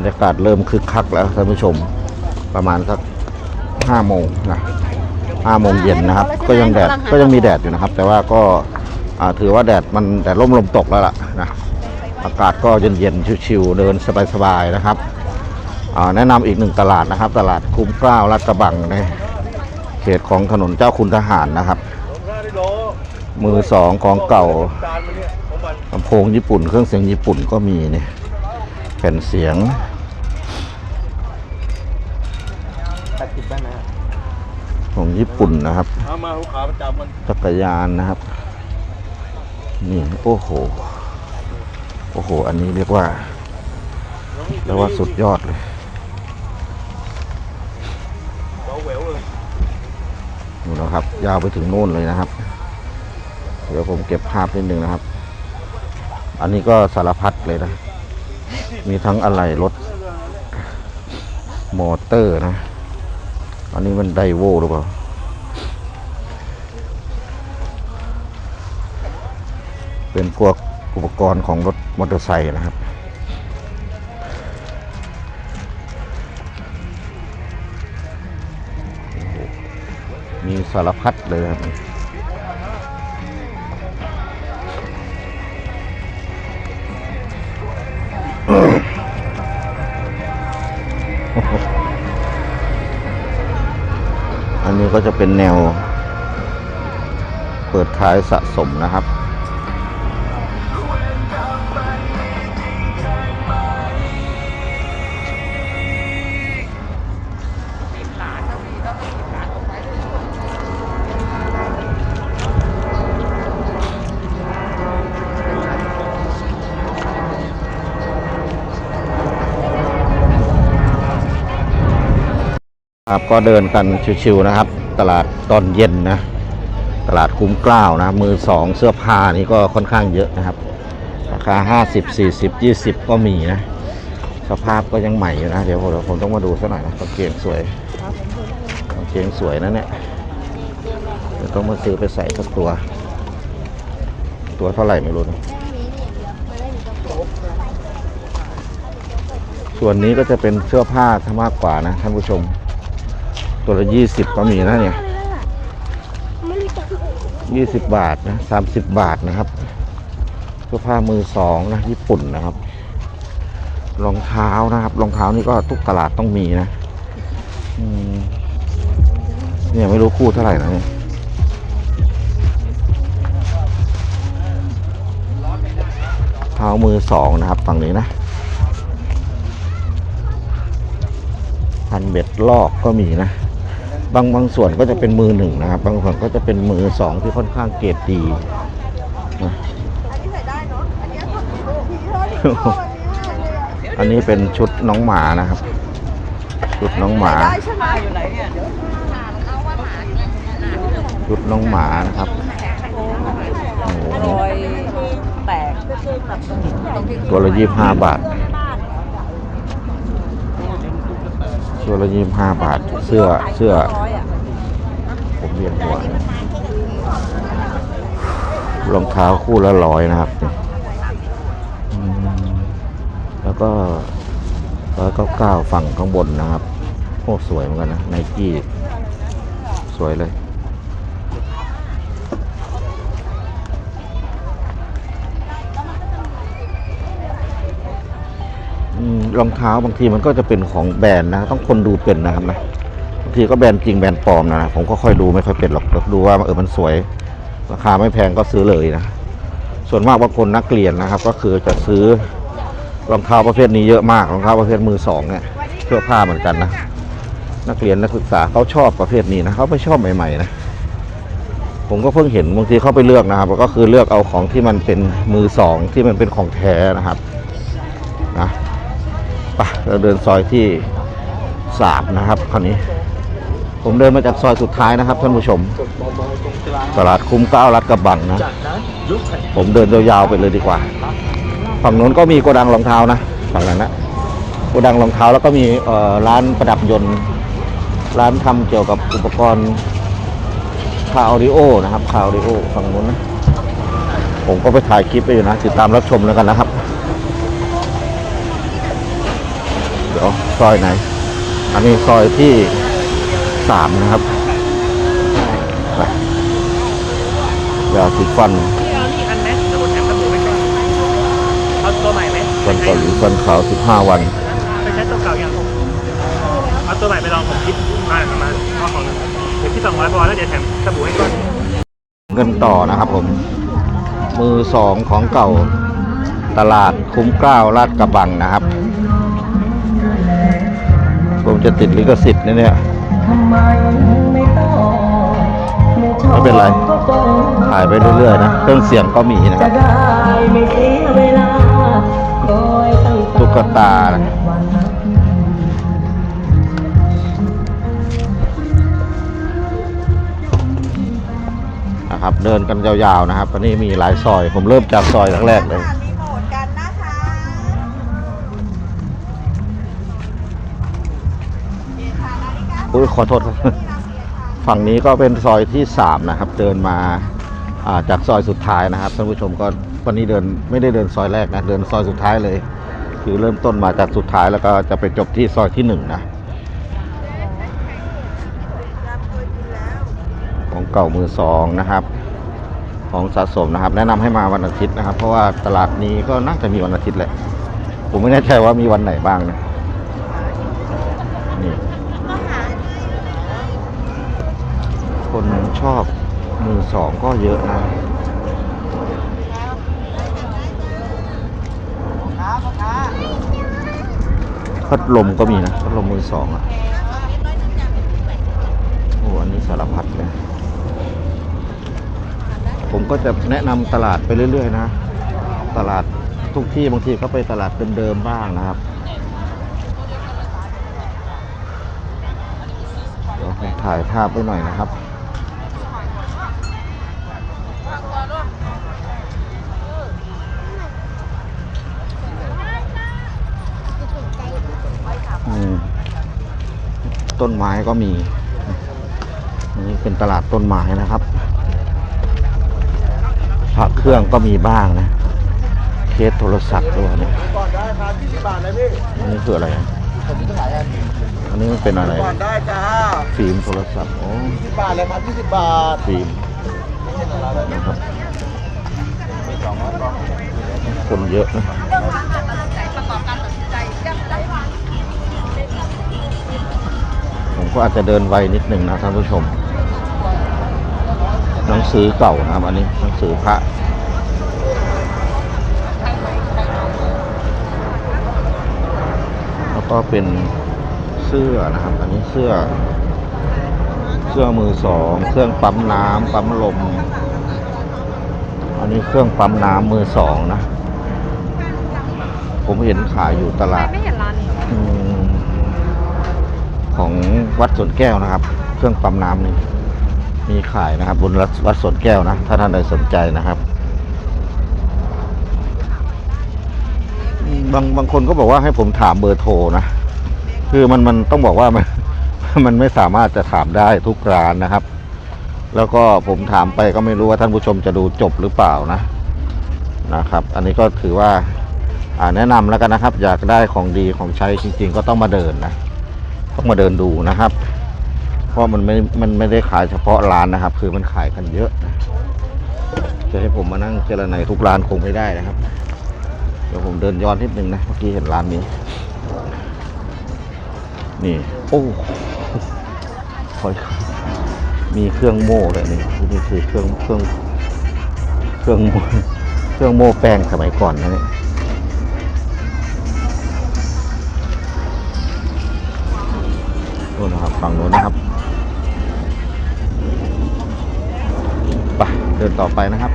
รยากาศเริ่มคึกคักแล้วท่านผู้ชมประมาณสักห้าโมงนะห้าโมงเย็นนะครับ ก็ยังแดดก็ยังมีแดดอยู่นะครับ แต่ว่าก็อ่าถือว่าแดดมันแดดร่มลมตกแล้วล่ะนะอากาศก็เย็นๆชิวๆเดินสบายๆนะครับอ่าแนะนำอีกหนึ่งตลาดนะครับ ตลาดคุ้มเกล้าลาดกระบังในเขตของถนนเจ้าคุณทหารนะครับ มือสองของเก่าลำโพงญี่ปุ่น เครื่องเสียงญี่ปุ่นก็มีเนี่ยแผ่นเสียง ตัดติดได้ไหม ของญี่ปุ่นนะครับเอามาลูกค้าประจำมันจักรยานนะครับ นี่โอ้โห โอ้โห อันนี้เรียกว่าเรียกว่าสุดยอดเลยเบาแหววเลยดูนะครับ ยาวไปถึงโน่นเลยนะครับ เดี๋ยวผมเก็บภาพนิดนึงนะครับ อันนี้ก็สารพัดเลยนะ มีทั้งอะไหล่รถ มอเตอร์นะ อันนี้มันไดโวหรือเปล่าเป็นพวกอุปกรณ์ของรถมอเตอร์ไซค์นะครับ มีสารพัดเลยครับ ก็จะเป็นแนว เปิดท้ายสะสมนะครับ ครับก็เดินกันชิวๆนะครับ ตลาดตอนเย็นนะ ตลาดคุ้มเกล้าวนะ มือสองเสื้อผ้านี่ก็ค่อนข้างเยอะนะครับ ราคา 50 40 20 ก็มีนะ สภาพก็ยังใหม่อยู่นะ เดี๋ยวผมเดี๋ยวผมต้องมาดูสักหน่อยนะกางเกงสวยกางเกงสวยนะเนี่ยเดี๋ยวต้องมาซื้อไปใส่สักตัว ตัวเท่าไหร่ไม่รู้นะส่วนนี้ก็จะเป็นเสื้อผ้าซะมากกว่านะท่านผู้ชม ตัวละยี่สิบก็มีนะเนี่ยยี่สิบบาทนะสามสิบบาทนะครับเสื้อผ้ามือสองนะญี่ปุ่นนะครับ รองเท้านะครับ รองเท้านี่ก็ทุกตลาดต้องมีนะเนี่ยไม่รู้คู่เท่าไหร่นะเนี่ยเท้ามือสองนะครับฝั่งนี้นะพันเบ็ดลอกก็มีนะ บางบางส่วนก็จะเป็นมือหนึ่งนะครับบางส่วนก็จะเป็นมือสองที่ค่อนข้างเกรดดีนะอันนี้เป็นชุดน้องหมานะครับ ชุดน้องหมาได้ใช่ไหมอยู่ไหนเนี่ยชุดน้องหมานะครับโอ้โหรอยแตกตัวละยี่ห้าบาท ตัวละยี่ห้าบาท เสื้อ เสื้อ ผมเรียนหัวรองเท้าคู่ละร้อยนะครับ แล้วก็ร้อยเก้าเก้าฝั่งข้างบนนะครับ โอ้สวยเหมือนกันนะไนกี้ สวยเลย รองเท้าบางทีมันก็จะเป็นของแบรนด์นะ ต้องคนดูเป็นนะครับนะบางทีก็แบรนด์จริงแบรนด์ปลอมนะผมก็ค่อยดูไม่ค่อยเป็นหรอกดูว่าเออมันสวย ราคาไม่แพงก็ซื้อเลยนะส่วนมากบางคนนักเรียนนะครับ ก็คือจะซื้อรองเท้าประเภทนี้เยอะมากรองเท้าประเภทมือสองเนี่ยเสื้อผ้าเหมือนกันนะนักเรียนนักศึกษาเขาชอบประเภทนี้นะเขาไม่ชอบใหม่ๆนะผมก็เพิ่งเห็นบางทีเขาไปเลือกนะครับ ก็คือเลือกเอาของที่มันเป็นมือสองที่มันเป็นของแท้นะครับนะ ไปเราเดินซอยที่สามนะครับคราวนี้ ผมเดินมาจากซอยสุดท้ายนะครับท่านผู้ชม ตลาดคุ้มเกล้ารัดกระบังนะ ผมเดินยาวๆไปเลยดีกว่า ฝั่งนู้นก็มีโกดังรองเท้านะฝั่งนั้นนะโกดังรองเท้าแล้วก็มีร้านประดับยนต์ ร้านทำเกี่ยวกับอุปกรณ์คาออดิโอนะครับคาออดิโอฝั่งนู้นนะ ผมก็ไปถ่ายคลิปไปอยู่นะ ติดตามรับชมแล้วกันนะครับ ซอยไหน อันนี้ซอยที่สามนะครับไปยาสีฟันพี่เอานี่อันไหมเดี๋ยวผมแถมสบู่ไว้ก่อนเอาตัวใหม่ไหมฟันเกาหลีฟันขาวสิบห้าวันไปใช้ตัวเก่ายังเอาตัวใหม่ไปลองผมคิดมาประมาณเอาของเดี๋ยวคิดสองร้อยพอแล้วเดี๋ยวแถมสบู่ให้ก่อนเงินต่อนะครับผม มือสองของเก่าตลาดคุ้มเกล้าวลาดกระบังนะครับผม จะติดลิขสิทธิ์นะเนี่ยไม่เป็นไรถ่ายไปเรื่อยๆนะเครื่องเสียงก็มีนะครับตุ๊กตานะนะครับ เดินกันยาวๆนะครับตอนนี้มีหลายซอย ผมเริ่มจากซอยแรกๆเลย อุ้ยขอโทษครับฝั่งนี้ก็เป็นซอยที่สามนะครับ เดินมาาจากซอยสุดท้ายนะครับท่านผู้ชมก็วันนี้เดินไม่ได้เดินซอยแรกนะเดินซอยสุดท้ายเลย คือเริ่มต้นมาจากสุดท้ายแล้วก็จะไปจบที่ซอยที่หนึ่งนะของเก่ามือสองนะครับ ของสะสมนะครับ แนะนำให้มาวันอาทิตย์นะครับ เพราะว่าตลาดนี้ก็น่าจะมีวันอาทิตย์แหละผมไม่แน่ใจว่ามีวันไหนบ้างนะนี่ คนชอบมือสองก็เยอะนะ พัดลมก็มีนะ พัดลมมือสองอะ โอ้อันนี้สารพัดเลย ผมก็จะแนะนำตลาดไปเรื่อย ๆ นะ ตลาดทุกที่บางทีก็ไปตลาดเดิมๆบ้างนะครับเดี๋ยวผมถ่ายภาพไว้หน่อยนะครับ อืม ต้นไม้ก็มีนี่เป็นตลาดต้นไม้นะครับพระเครื่องก็มีบ้างนะเคสโทรศัพท์ด้วยเนี่ยก่อนได้ครับ20บาทนะพี่อันนี้คืออะไรอันอันนี้มันเป็นอะไรก่อนได้จ้าฟิล์มโทรศัพท์โอ้20บาทเลยครับ20บาทฟิล์มนะครับคนเยอะนะ ก็อาจจะเดินไวนิดหนึ่งนะท่านผู้ชม หนังสือเก่านะครับอันนี้หนังสือพระแล้วก็เป็นเสื้อนะครับ อันนี้เสื้อ เสื้อมือสอง เครื่องปั๊มน้ำปั๊มลม อันนี้เครื่องปั๊มน้ำมือสองนะ ผมเห็นขายอยู่ตลาดไม่เห็นร้านนี้อืม ของวัดสวนแก้วนะครับ เครื่องปั๊มน้ำนี่มีขายนะครับ บนวัดสวนแก้วนะ ถ้าท่านใดสนใจนะครับบางบางคนก็บอกว่าให้ผมถามเบอร์โทรนะ คือมันมันต้องบอกว่ามันมันไม่สามารถจะถามได้ทุกร้านนะครับ แล้วก็ผมถามไปก็ไม่รู้ว่าท่านผู้ชมจะดูจบหรือเปล่านะนะครับ อันนี้ก็ถือว่าแนะนำแล้วกันนะครับ อยากได้ของดีของใช้จริง ๆ ก็ต้องมาเดินนะ ต้องมาเดินดูนะครับ เพราะมันไม่ มันไม่ได้ขายเฉพาะร้านนะครับ คือมันขายกันเยอะนะจะให้ผมมานั่งเจรไนทุกร้านคงไม่ได้นะครับ เดี๋ยวผมเดินย้อนนิดนึงนะเมื่อกี้เห็นร้านนี้ นี่ โอ้คอยมีเครื่องโม่เลยนี่นี่คือเครื่องเครื่อง เครื่องโม่เครื่องโม่แป้งสมัยก่อนนะเนี่ย ฝั่งนู้นนะครับไปเดินต่อไปนะครับ